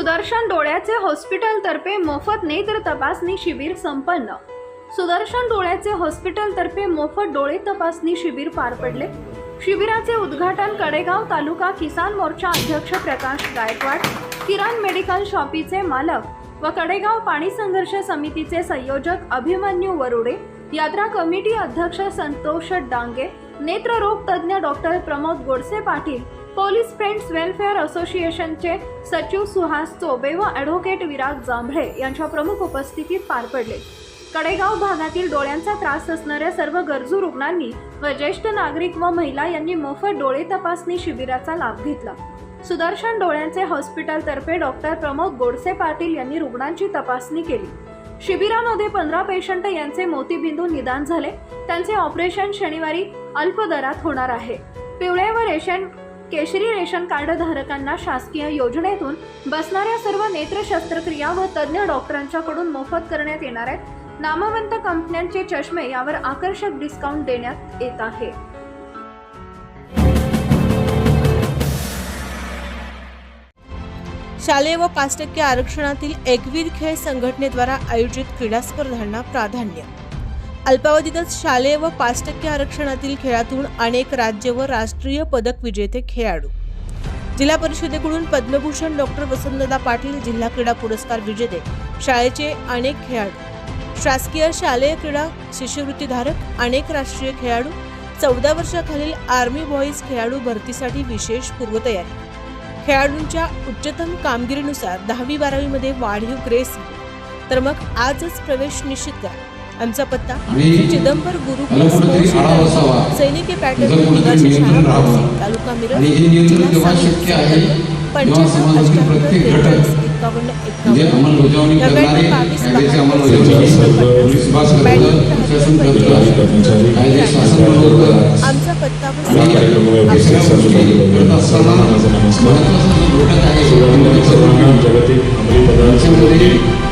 सुदर्शन डोळ्याचे हॉस्पिटलतर्फे मोफत नेत्र तपासणी शिबिर संपन्न. सुदर्शन डोळ्याचे हॉस्पिटलतर्फे मोफत डोळे तपासणी शिबिर पार पडले. शिबिराचे उद्घाटन कडेगाव तालुका किसान मोर्चा अध्यक्ष प्रकाश गायकवाड किरण मेडिकल शॉपीचे मालक व कडेगाव पाणी संघर्ष समितीचे संयोजक अभिमन्यू वरुडे यात्रा कमिटी अध्यक्ष संतोष डांगे नेत्ररोग तज्ज्ञ doctor Pramod Godse Patil police friends welfare असोसिएशनचे सचिव सुहास चोबे व ॲडव्होकेट विराग जांभळे यांच्या प्रमुख उपस्थितीत पार पडले. कडेगाव भागातील डोळ्यांचा त्रास असणाऱ्या सर्व गरजू रुग्णांनी व ज्येष्ठ नागरिक व महिला यांनी मोफत डोळे तपासणी शिबिराचा लाभ घेतला. सुदर्शन डोळ्यांचे हॉस्पिटलतर्फे डॉक्टर प्रमोद गोडसे पाटील यांनी रुग्णांची तपासणी केली. शिबिरामध्ये पंधरा पेशंट यांचे मोतीबिंदू निदान झाले. त्यांचे ऑपरेशन शनिवारी अल्प दरात होणार आहे. पिवळे व रेशन केशरी रेशन कार्ड धारकांना शासकीय योजनेतून बसणाऱ्या सर्व नेत्र शस्त्रक्रिया व तज्ज्ञ डॉक्टरांच्याकडून मोफत करण्यात येणार आहेत. नामवंत कंपन्यांचे चष्मे यावर आकर्षक डिस्काउंट देण्यात येत आहे. शालेय व पाच टक्के आरक्षणातील एकवीर खेळ संघटनेद्वारा आयोजित क्रीडा स्पर्धांना प्राधान्य अल्पावधीतच शालेय व पाच टक्के आरक्षणातील खेळातून अनेक राज्य व राष्ट्रीय पदक विजेते खेळाडू. जिल्हा परिषदेकडून पद्मभूषण डॉक्टर वसंतदा पाटील जिल्हा क्रीडा पुरस्कार विजेते शाळेचे अनेक खेळाडू. शासकीय शालेय क्रीडा शिष्यवृत्तीधारक अनेक राष्ट्रीय खेळाडू. चौदा वर्षाखालील आर्मी बॉईज खेळाडू भरतीसाठी विशेष पूर्वतयारी. खेळाडूंच्या उच्चतम कामगिरीनुसार दहावी बारावीमध्ये वाढीव ग्रेस तर मग आजच प्रवेश निश्चित करा. आमचा पत्ता चिदंबर. अकॅडमी, सैनिकी पॅटर्न तालुका मिरज हे म्हणजे आमचा पत्ता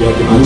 व